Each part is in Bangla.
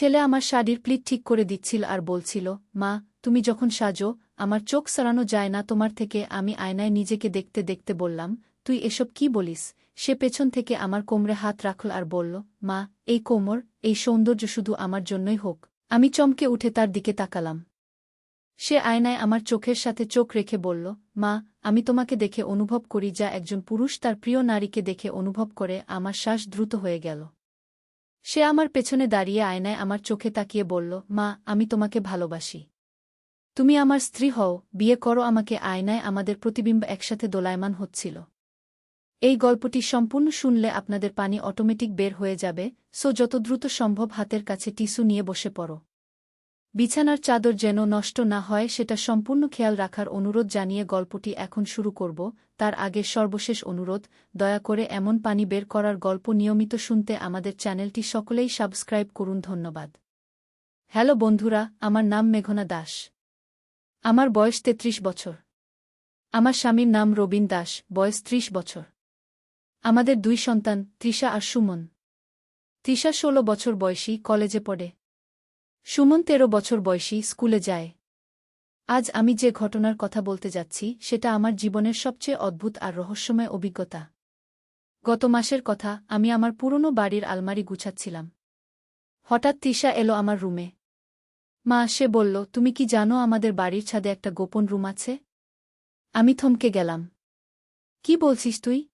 ছেলে আমার শাড়ির প্লিট ঠিক করে দিচ্ছিল আর বলছিল, মা, তুমি যখন সাজো, আমার চোখ সরানো যায় না, তোমার থেকে আমি আয়নায় নিজেকে দেখতে দেখতে বললাম, তুই এসব কি বলিস? সে পেছন থেকে আমার কোমরে হাত রাখল আর বলল, মা, এই কোমর, এই সৌন্দর্য শুধু আমার জন্যই হোক, আমি চমকে উঠে তার দিকে তাকালাম। সে আয়নায় আমার চোখের সাথে চোখ রেখে বলল, মা, আমি তোমাকে দেখে অনুভব করি যা একজন পুরুষ তার প্রিয় নারীকে দেখে অনুভব করে, আমার শ্বাস দ্রুত হয়ে গেল। সে আমার পেছনে দাঁড়িয়ে আয়নায় আমার চোখে তাকিয়ে বলল, মা, আমি তোমাকে ভালোবাসি। তুমি আমার স্ত্রী হও, বিয়ে করো আমাকে। আয়নায় আমাদের প্রতিবিম্ব একসাথে দোলায়মান হচ্ছিল। এই গল্পটি সম্পূর্ণ শুনলে আপনাদের পানি অটোমেটিক বের হয়ে যাবে, সো যত দ্রুত সম্ভব হাতের কাছে টিস্যু নিয়ে বসে পড়ো। বিছানার চাদর যেন নষ্ট না হয়, সেটা সম্পূর্ণ খেয়াল রাখার অনুরোধ জানিয়ে গল্পটি এখন শুরু করব। তার আগে সর্বশেষ অনুরোধ, দয়া করে এমন পানি বের করার গল্প নিয়মিত শুনতে আমাদের চ্যানেলটি সকলেই সাবস্ক্রাইব করুন, ধন্যবাদ। হ্যালো বন্ধুরা, আমার নাম মেঘনা দাস। আমার বয়স তেত্রিশ বছর। আমার স্বামীর নাম রবীন দাস, বয়স ত্রিশ বছর। আমাদের দুই সন্তান, তৃষা আর সুমন। তৃষা ষোলো বছর বয়সী, কলেজে পড়ে। সুমন তেরো বছর বয়সী স্কুলে যায়। আজ আমি যে ঘটনার কথা বলতে যাচ্ছি, সেটা আমার জীবনের সবচেয়ে অদ্ভুত আর রহস্যময় অভিজ্ঞতা। গত মাসের কথা আমি আমার পুরনো বাড়ির আলমারি গুছাচ্ছিলাম। হঠাৎ তৃষা এলো আমার রুমে। মা সে বলল, তুমি কি জানো আমাদের বাড়ির ছাদে একটা গোপন রুম আছে? আমি থমকে গেলাম। কি বলছিস তুই?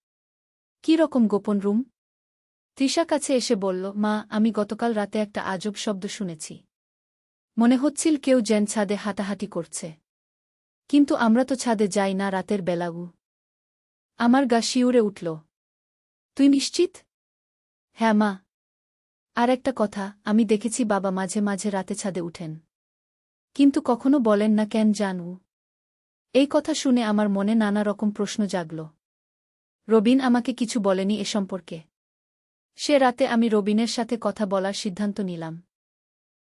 কি রকম গোপন রুম? তৃষা কাছে এসে বলল, মা, আমি গতকাল রাতে একটা আজব শব্দ শুনেছি। মনে হচ্ছিল কেউ যেন ছাদে হাঁটাহাঁটি করছে। কিন্তু আমরা তো ছাদে যাই না রাতের বেলাগু। আমার গা শিউরে উঠল। তুই নিশ্চিত? হ্যাঁ মা। আর একটা কথা, আমি দেখেছি বাবা মাঝে মাঝে রাতে ছাদে উঠেন। কিন্তু কখনো বলেন না কেন জানু এই কথা শুনে আমার মনে নানা রকম প্রশ্ন জাগল। রবিন আমাকে কিছু বলেনি এ সম্পর্কে। সে রাতে আমি রবিনের সাথে কথা বলার সিদ্ধান্ত নিলাম।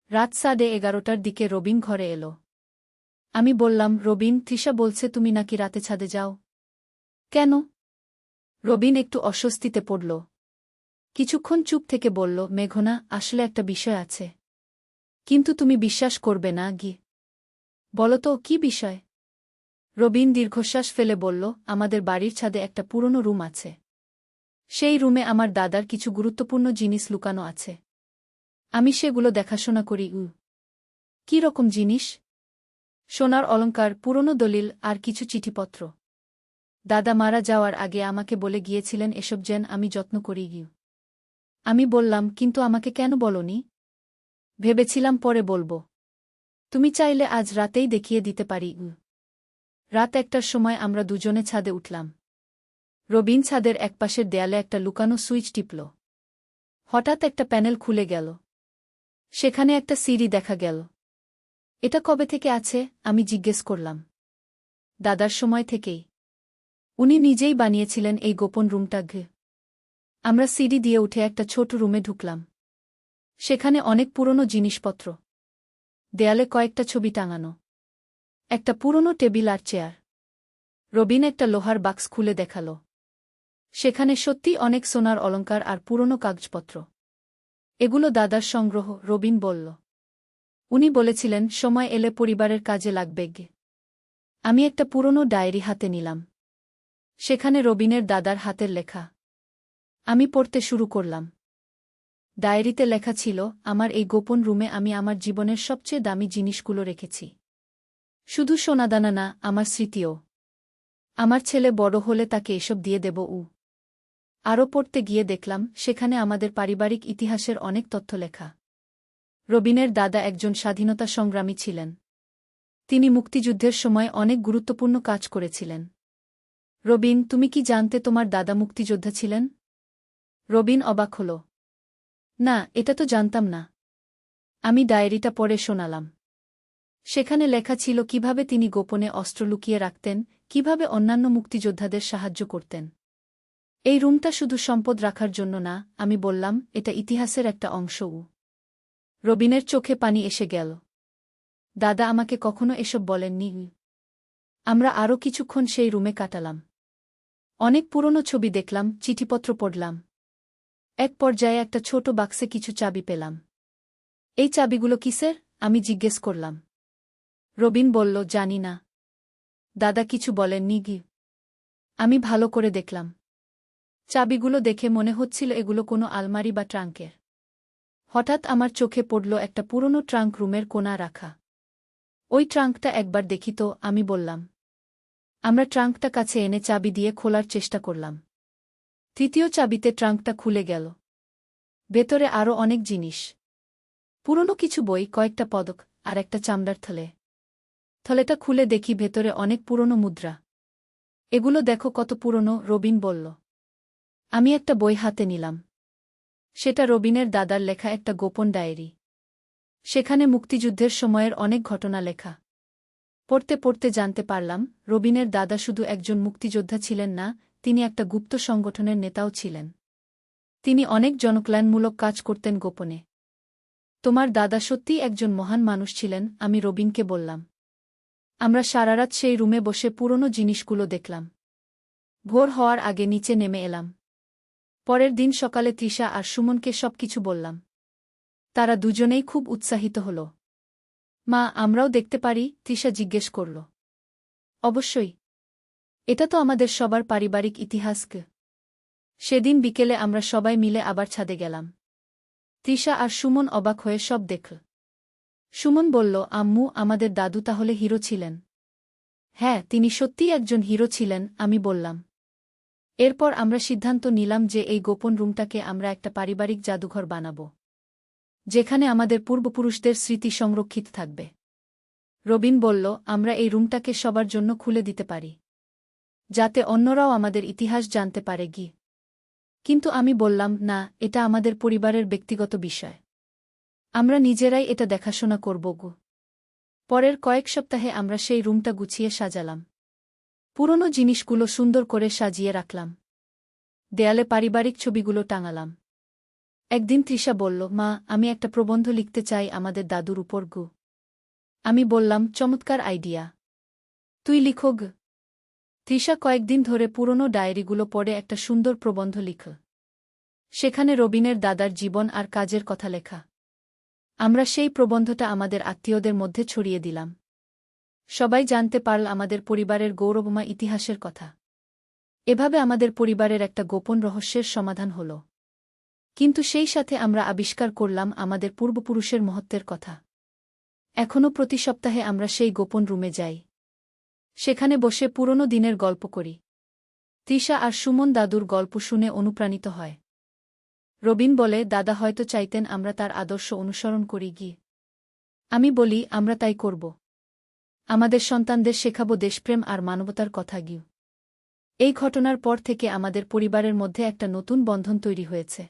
রাত সাড়ে এগারোটার দিকে রবিন ঘরে এলো। আমি বললাম, রবিন তৃষা বলছে তুমি নাকি রাতে ছাদে যাও। কেন? রবিন একটু অস্বস্তিতে পড়ল। কিছুক্ষণ চুপ থেকে বলল, মেঘনা, আসলে একটা বিষয় আছে। কিন্তু তুমি বিশ্বাস করবে না, গি। বলো তো কি বিষয়? রবিন দীর্ঘশ্বাস ফেলে বলল, আমাদের বাড়ির ছাদে একটা পুরনো রুম আছে। সেই রুমে আমার দাদার কিছু গুরুত্বপূর্ণ জিনিস লুকানো আছে। আমি সেগুলো দেখাশোনা করি উ কি রকম জিনিস? সোনার অলঙ্কার পুরনো দলিল, আর কিছু চিঠিপত্র। দাদা মারা যাওয়ার আগে আমাকে বলে গিয়েছিলেন, এসব যেন আমি যত্ন করি গিয়ে আমি বললাম, কিন্তু আমাকে কেন বলনি? ভেবেছিলাম পরে বলব। তুমি চাইলে আজ রাতেই দেখিয়ে দিতে পারি রাত একটার সময় আমরা দুজনে ছাদে উঠলাম। রবিন ছাদের একপাশের দেয়ালে একটা লুকানো সুইচ টিপল। হঠাৎ একটা প্যানেল খুলে গেল। সেখানে একটা সিঁড়ি দেখা গেল। এটা কবে থেকে আছে, আমি জিজ্ঞেস করলাম। দাদার সময় থেকেই। উনি নিজেই বানিয়েছিলেন এই গোপন রুমটা ঘে। আমরা সিঁড়ি দিয়ে উঠে একটা ছোট রুমে ঢুকলাম। সেখানে অনেক পুরনো জিনিসপত্র। দেয়ালে কয়েকটা ছবি টাঙানো। একটা পুরনো টেবিল আর চেয়ার। রবিন একটা লোহার বাক্স খুলে দেখাল। সেখানে সত্যি অনেক সোনার অলঙ্কার আর পুরনো কাগজপত্র। এগুলো দাদার সংগ্রহ, রবিন বলল। উনি বলেছিলেন, সময় এলে পরিবারের কাজে লাগবে গে। আমি একটা পুরনো ডায়েরি হাতে নিলাম। সেখানে রবিনের দাদার হাতের লেখা। আমি পড়তে শুরু করলাম। ডায়েরিতে লেখা ছিল, আমার এই গোপন রুমে আমি আমার জীবনের সবচেয়ে দামি জিনিসগুলো রেখেছি। শুধু সোনাদানা না, আমার স্মৃতিও। আমার ছেলে বড় হলে তাকে এসব দিয়ে দেব, উ। আরও পড়তে গিয়ে দেখলাম, সেখানে আমাদের পারিবারিক ইতিহাসের অনেক তথ্য লেখা। রবিনের দাদা একজন স্বাধীনতা সংগ্রামী ছিলেন। তিনি মুক্তিযুদ্ধের সময় অনেক গুরুত্বপূর্ণ কাজ করেছিলেন। রবিন, তুমি কি জানতে তোমার দাদা মুক্তিযোদ্ধা ছিলেন? রবিন অবাক হল। না, এটা তো জানতাম না। আমি ডায়েরিটা পড়ে শোনালাম। সেখানে লেখা ছিল কীভাবে তিনি গোপনে অস্ত্র লুকিয়ে রাখতেন, কীভাবে অন্যান্য মুক্তিযোদ্ধাদের সাহায্য করতেন। এই রুমটা শুধু সম্পদ রাখার জন্য না, আমি বললাম, এটা ইতিহাসের একটা অংশও রবিনের চোখে পানি এসে গেল। দাদা আমাকে কখনো এসব বলেননি আমরা আরও কিছুক্ষণ সেই রুমে কাটালাম। অনেক পুরনো ছবি দেখলাম, চিঠিপত্র পড়লাম। এক পর্যায়ে একটা ছোট বাক্সে কিছু চাবি পেলাম। এই চাবিগুলো কিসের আমি জিজ্ঞেস করলাম। রবিন বলল, জানি না। দাদা কিছু বলেননি গি আমি ভালো করে দেখলাম। চাবিগুলো দেখে মনে হচ্ছিল এগুলো কোনো আলমারি বা ট্রাঙ্কের। হঠাৎ আমার চোখে পড়ল একটা পুরনো ট্রাঙ্ক রুমের কোনা রাখা। ওই ট্রাঙ্কটা একবার দেখি তো, আমি বললাম। আমরা ট্রাঙ্কটা কাছে এনে চাবি দিয়ে খোলার চেষ্টা করলাম। তৃতীয় চাবিতে ট্রাঙ্কটা খুলে গেল। ভেতরে আরও অনেক জিনিস। পুরনো কিছু বই, কয়েকটা পদক আর একটা চামড়ার থলে। থলেটা খুলে দেখি ভেতরে অনেক পুরনো মুদ্রা। এগুলো দেখো কত পুরনো, রবিন বলল। আমি একটা বই হাতে নিলাম। সেটা রবিনের দাদার লেখা একটা গোপন ডায়েরি। সেখানে মুক্তিযুদ্ধের সময়ের অনেক ঘটনা লেখা। পড়তে পড়তে জানতে পারলাম, রবিনের দাদা শুধু একজন মুক্তিযোদ্ধা ছিলেন না, তিনি একটা গুপ্ত সংগঠনের নেতাও ছিলেন। তিনি অনেক জনকল্যাণমূলক কাজ করতেন গোপনে। তোমার দাদা সত্যিই একজন মহান মানুষ ছিলেন, আমি রবিনকে বললাম। আমরা সারারাত সেই রুমে বসে পুরনো জিনিসগুলো দেখলাম। ভোর হওয়ার আগে নিচে নেমে এলাম। পরের দিন সকালে তৃষা আর সুমনকে সব কিছু বললাম। তারা দুজনেই খুব উৎসাহিত হল। মা, আমরাও দেখতে পারি, তৃষা জিজ্ঞেস করল। অবশ্যই। এটা তো আমাদের সবার পারিবারিক ইতিহাসকে। সেদিন বিকেলে আমরা সবাই মিলে আবার ছাদে গেলাম। তৃষা আর সুমন অবাক হয়ে সব দেখল সুমন বলল, আম্মু, আমাদের দাদু তাহলে হিরো ছিলেন। হ্যাঁ তিনি সত্যিই একজন হিরো ছিলেন, আমি বললাম। এরপর আমরা সিদ্ধান্ত নিলাম যে এই গোপন রুমটাকে আমরা একটা পারিবারিক জাদুঘর বানাব, যেখানে আমাদের পূর্বপুরুষদের স্মৃতি সংরক্ষিত থাকবে। রবিন বলল, আমরা এই রুমটাকে সবার জন্য খুলে দিতে পারি, যাতে অন্যরাও আমাদের ইতিহাস জানতে পারে গি। কিন্তু আমি বললাম, না, এটা আমাদের পরিবারের ব্যক্তিগত বিষয়। আমরা নিজেরাই এটা দেখাশোনা করব গো। পরের কয়েক সপ্তাহে আমরা সেই রুমটা গুছিয়ে সাজালাম। পুরনো জিনিসগুলো সুন্দর করে সাজিয়ে রাখলাম। দেয়ালে পারিবারিক ছবিগুলো টাঙালাম। একদিন তৃষা বলল, মা, আমি একটা প্রবন্ধ লিখতে চাই আমাদের দাদুর উপর, গু। আমি বললাম, চমৎকার আইডিয়া। তুই লিখো, গ। তৃষা কয়েকদিন ধরে পুরনো ডায়েরিগুলো পড়ে একটা সুন্দর প্রবন্ধ লিখ। সেখানে রবিনের দাদার জীবন আর কাজের কথা লেখা। আমরা সেই প্রবন্ধটা আমাদের আত্মীয়দের মধ্যে ছড়িয়ে দিলাম। সবাই জানতে পারল আমাদের পরিবারের গৌরবমা ইতিহাসের কথা। এভাবে আমাদের পরিবারের একটা গোপন রহস্যের সমাধান হল। কিন্তু সেই সাথে আমরা আবিষ্কার করলাম আমাদের পূর্বপুরুষের মহত্বের কথা। এখনও প্রতি সপ্তাহে আমরা সেই গোপন রুমে যাই। সেখানে বসে পুরনো দিনের গল্প করি। তৃষা আর সুমন দাদুর গল্প শুনে অনুপ্রাণিত হয়। রবিন বলে, দাদা হয়তো চাইতেন আমরা তার আদর্শ অনুসরণ করি গিয়ে। আমি বলি, আমরা তাই করব। আমাদের সন্তানদের শেখাবো দেশপ্রেম আর মানবতার কথা গিয়ে এই ঘটনার পর থেকে আমাদের পরিবারের মধ্যে একটা নতুন বন্ধন তৈরি হয়েছে।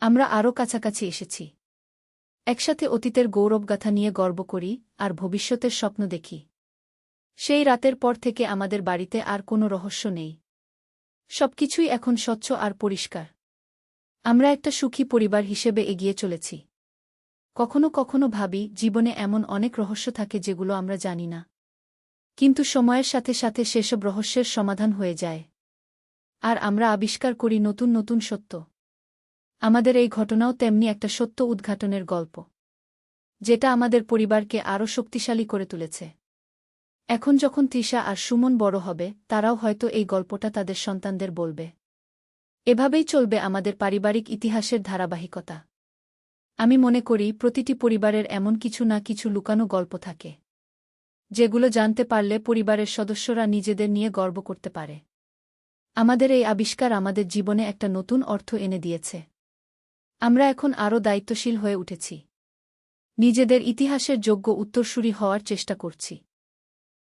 আমরা আরও কাছাকাছি এসেছি। একসাথে অতীতের গৌরবগাথা নিয়ে গর্ব করি আর ভবিষ্যতের স্বপ্ন দেখি। সেই রাতের পর থেকে আমাদের বাড়িতে আর কোনো রহস্য নেই। সবকিছুই এখন স্বচ্ছ আর পরিষ্কার। আমরা একটা সুখী পরিবার হিসেবে এগিয়ে চলেছি। কখনো কখনো ভাবি, জীবনে এমন অনেক রহস্য থাকে যেগুলো আমরা জানি না। কিন্তু সময়ের সাথে সাথে সেসব রহস্যের সমাধান হয়ে যায়। আর আমরা আবিষ্কার করি নতুন নতুন সত্য। আমাদের এই ঘটনাও তেমনি একটা সত্য উদ্ঘাটনের গল্প। যেটা আমাদের পরিবারকে আরও শক্তিশালী করে তুলেছে। এখন যখন তৃষা আর সুমন বড় হবে, তারাও হয়তো এই গল্পটা তাদের সন্তানদের বলবে। এভাবেই চলবে আমাদের পারিবারিক ইতিহাসের ধারাবাহিকতা। আমি মনে করি প্রতিটি পরিবারের এমন কিছু না কিছু লুকানো গল্প থাকে, যেগুলো জানতে পারলে পরিবারের সদস্যরা নিজেদের নিয়ে গর্ব করতে পারে। আমাদের এই আবিষ্কার আমাদের জীবনে একটা নতুন অর্থ এনে দিয়েছে। আমরা এখন আরও দায়িত্বশীল হয়ে উঠেছি। নিজেদের ইতিহাসের যোগ্য উত্তরসূরি হওয়ার চেষ্টা করছি।